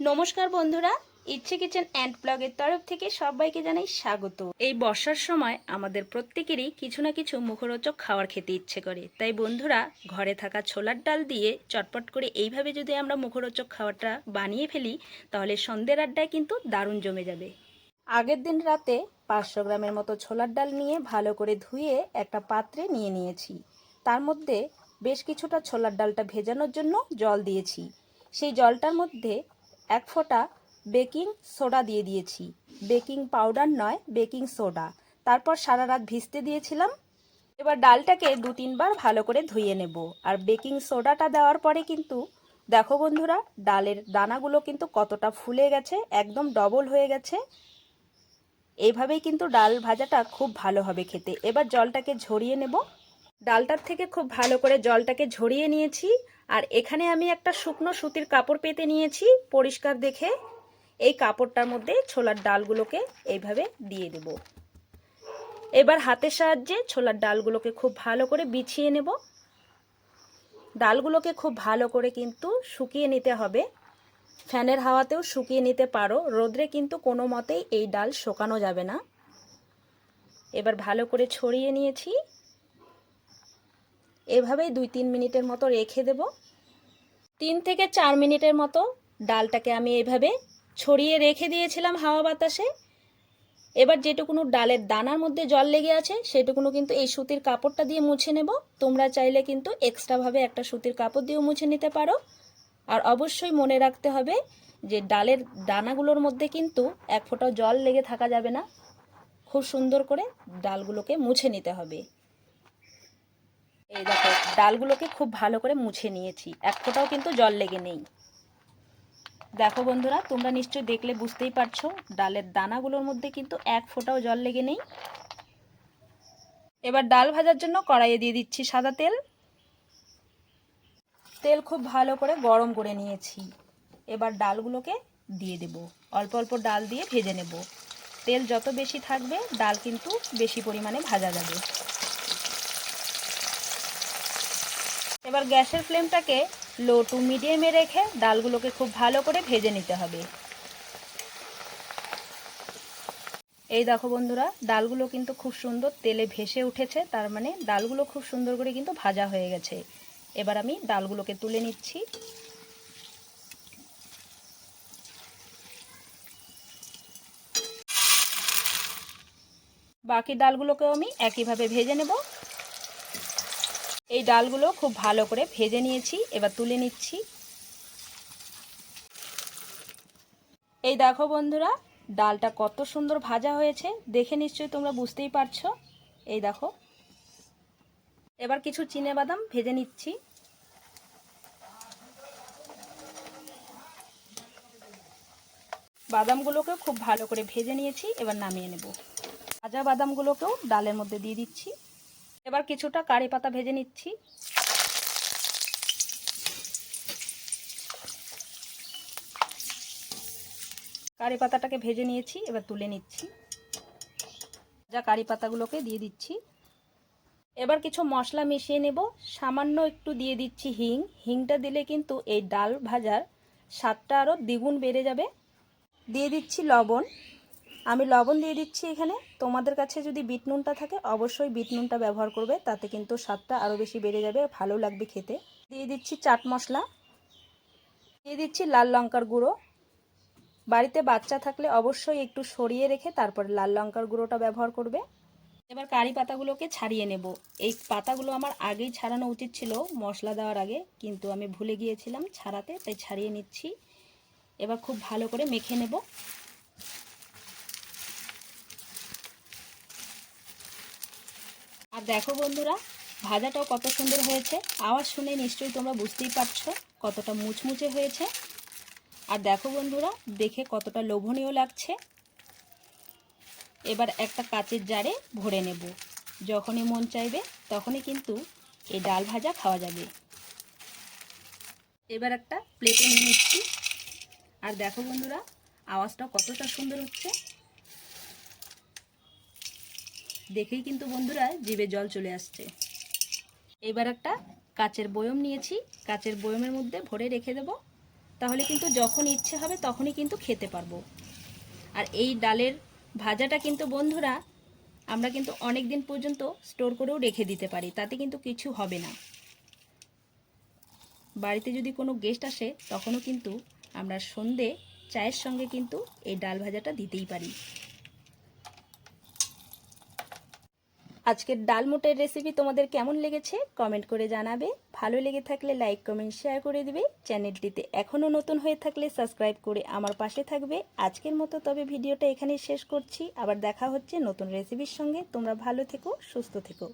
নমস্কার বন্ধুরা, ইচ্ছে কিচেন অ্যান্ড ব্লগের তরফ থেকে সবাইকে জানাই স্বাগত। এই বর্ষার সময় আমাদের প্রত্যেকেরই কিছু না কিছু মুখরোচক খাবার খেতে ইচ্ছে করে। তাই বন্ধুরা, ঘরে থাকা ছোলার ডাল দিয়ে চটপট করে এইভাবে যদি আমরা মুখরোচক খাবারটা বানিয়ে ফেলি, তাহলে সন্ধ্যের আড্ডায় কিন্তু দারুণ জমে যাবে। আগের দিন রাতে পাঁচশো গ্রামের মতো ছোলার ডাল নিয়ে ভালো করে ধুয়ে একটা পাত্রে নিয়ে নিয়েছি। তার মধ্যে বেশ কিছুটা ছোলার ডালটা ভেজানোর জন্য জল দিয়েছি। সেই জলটার মধ্যে এক ফোঁটা বেকিং সোডা দিয়ে দিয়েছি। বেকিং পাউডার নয়, বেকিং সোডা। তারপর সারা রাত ভিজতে দিয়েছিলাম। এবার ডালটাকে দু তিনবার ভালো করে ধুয়ে নেব। আর বেকিং সোডাটা দেওয়ার পরে কিন্তু, দেখো বন্ধুরা, ডালের দানাগুলো কিন্তু কতটা ফুলে গেছে, একদম ডবল হয়ে গেছে। এইভাবেই কিন্তু ডাল ভাজাটা খুব ভালো হবে খেতে। এবার জলটাকে ঝরিয়ে নেব। ডালটার থেকে খুব ভালো করে জলটাকে ঝরিয়ে নিয়েছি। আর এখানে আমি একটা শুকনো সুতির কাপড় পেতে নিয়েছি পরিষ্কার দেখে। এই কাপড়টার মধ্যে ছোলার ডালগুলোকে এইভাবে দিয়ে দেব। এবার হাতের সাহায্যে ছোলার ডালগুলোকে খুব ভালো করে বিছিয়ে নেব। ডালগুলোকে খুব ভালো করে কিন্তু শুকিয়ে নিতে হবে। ফ্যানের হাওয়াতেও শুকিয়ে নিতে পারো। রোদ্রে কিন্তু কোনো মতেই এই ডাল শোকানো যাবে না। এবার ভালো করে ছড়িয়ে নিয়েছি। এভাবেই দুই তিন মিনিটের মতো রেখে দেব। তিন থেকে চার মিনিটের মতো ডালটাকে আমি এইভাবে ছড়িয়ে রেখে দিয়েছিলাম হাওয়া বাতাসে। এবার যেটুকুনো ডালের দানার মধ্যে জল লেগে আছে, সেটুকুনো কিন্তু এই সুতির কাপড়টা দিয়ে মুছে নেব। তোমরা চাইলে কিন্তু এক্সট্রাভাবে একটা সুতির কাপড় দিয়েও মুছে নিতে পারো। আর অবশ্যই মনে রাখতে হবে যে ডালের দানাগুলোর মধ্যে কিন্তু এক ফোঁটা জল লেগে থাকা যাবে না। খুব সুন্দর করে ডালগুলোকে মুছে নিতে হবে। এই দেখো, ডালগুলোকে খুব ভালো করে মুছে নিয়েছি। এক ফোঁটাও কিন্তু জল লেগে নেই। দেখো বন্ধুরা, তোমরা নিশ্চয়ই দেখলে, বুঝতেই পারছ, ডালের দানাগুলোর মধ্যে কিন্তু এক ফোঁটাও জল লেগে নেই। এবার ডাল ভাজার জন্য কড়াইয়ে দিয়ে দিচ্ছি সাদা তেল। তেল খুব ভালো করে গরম করে নিয়েছি। এবার ডালগুলোকে দিয়ে দেব। অল্প অল্প ডাল দিয়ে ভেজে নেব। তেল যত বেশি থাকবে, ডাল কিন্তু বেশি পরিমাণে ভাজা যাবে। এবার গ্যাসের ফ্লেমটাকে লো টু মিডিয়ামে রেখে ডালগুলোকে খুব ভালো করে ভেজে নিতে হবে। এই দেখো বন্ধুরা, ডালগুলো কিন্তু খুব সুন্দর তেলে ভেসে উঠেছে, তার মানে ডালগুলো খুব সুন্দর করে কিন্তু ভাজা হয়ে গেছে। এবার আমি ডালগুলোকে তুলে নিচ্ছি। বাকি ডালগুলোকেও আমি একইভাবে ভেজে নেব। এই ডালগুলো খুব ভালো করে ভেজে নিয়েছি, এবার তুলে নিচ্ছি। এই দেখো বন্ধুরা, ডালটা কত সুন্দর ভাজা হয়েছে, দেখে নিশ্চয়ই তোমরা বুঝতেই পারছ। এই দেখো, এবার কিছু চিনে বাদাম ভেজে নিচ্ছি। বাদামগুলোকেও খুব ভালো করে ভেজে নিয়েছি, এবার নামিয়ে নেব। ভাজা বাদামগুলোকেও ডালের মধ্যে দিয়ে দিচ্ছি। এবার কিছুটা কারি পাতা ভেজে নিচ্ছি। কারি পাতাটাকে ভেজে নিয়েছি, এবার তুলে নিচ্ছি। যা কারি পাতাগুলোকে দিয়ে দিচ্ছি। এবার কিছু মশলা মিশিয়ে নেব। সামান্য একটু দিয়ে দিচ্ছি হিং। হিংটা দিলে কিন্তু এই ডাল ভাজার স্বাদটা আরও দ্বিগুণ বেড়ে যাবে। দিয়ে দিচ্ছি লবণ। আমি লবণ দিয়ে দিচ্ছি এখানে। তোমাদের কাছে যদি বিট নুনটা থাকে, অবশ্যই বিট নুনটা ব্যবহার করবে, তাতে কিন্তু স্বাদটা আরও বেশি বেড়ে যাবে, ভালো লাগবে খেতে। দিয়ে দিচ্ছি চাট মশলা। দিয়ে দিচ্ছি লাল লঙ্কার গুঁড়ো। বাড়িতে বাচ্চা থাকলে অবশ্যই একটু সরিয়ে রেখে তারপরে লাল লঙ্কার গুঁড়োটা ব্যবহার করবে। এবার কারি পাতাগুলোকে ছাড়িয়ে নেব। এই পাতাগুলো আমার আগেই ছাড়ানো উচিত ছিল, মশলা দেওয়ার আগে, কিন্তু আমি ভুলে গিয়েছিলাম ছাড়াতে, তাই ছাড়িয়ে নিচ্ছি। এবার খুব ভালো করে মেখে নেব। আর দেখো বন্ধুরা, ভাজাটাও কত সুন্দর হয়েছে। আওয়াজ শুনে নিশ্চয়ই তোমরা বুঝতেই পারছ কতটা মুচমুচে হয়েছে। আর দেখো বন্ধুরা, দেখে কতটা লোভনীয় লাগছে। এবার একটা কাচের জারে ভরে নেব। যখনই মন চাইবে, তখনই কিন্তু এই ডাল ভাজা খাওয়া যাবে। এবার একটা প্লেটে নিয়ে নিচ্ছি। আর দেখো বন্ধুরা আওয়াজটা কতটা সুন্দর হচ্ছে দেখেই কিন্তু বন্ধুরা জিভে জল চলে আসছে। এবার একটা কাচের বয়ম নিয়েছি। কাচের বয়মের মধ্যে ভরে রেখে দেব। তাহলে কিন্তু যখন ইচ্ছে হবে তখনই কিন্তু খেতে পারব। আর এই ডালের ভাজাটা কিন্তু বন্ধুরা আমরা কিন্তু অনেক দিন পর্যন্ত স্টোর করেও রেখে দিতে পারি। তাতে কিন্তু কিছু হবে না। বাড়িতে যদি কোনো গেস্ট আসে তখনও কিন্তু আমরা সন্ধে চায়ের সঙ্গে কিন্তু এই ডাল ভাজাটা দিতেই পারি। আজকের ডাল মোটের রেসিপি তোমাদের কেমন লেগেছে কমেন্ট করে জানাবে। ভালো লেগে থাকলে লাইক কমেন্ট শেয়ার করে দিবে। চ্যানেলটিতে এখনও নতুন হয়ে থাকলে সাবস্ক্রাইব করে আমার পাশে থাকবে। আজকের মতো তবে ভিডিওটা এখানেই শেষ করছি। আবার দেখা হচ্ছে নতুন রেসিপির সঙ্গে। তোমরা ভালো থেকো, সুস্থ থেকো।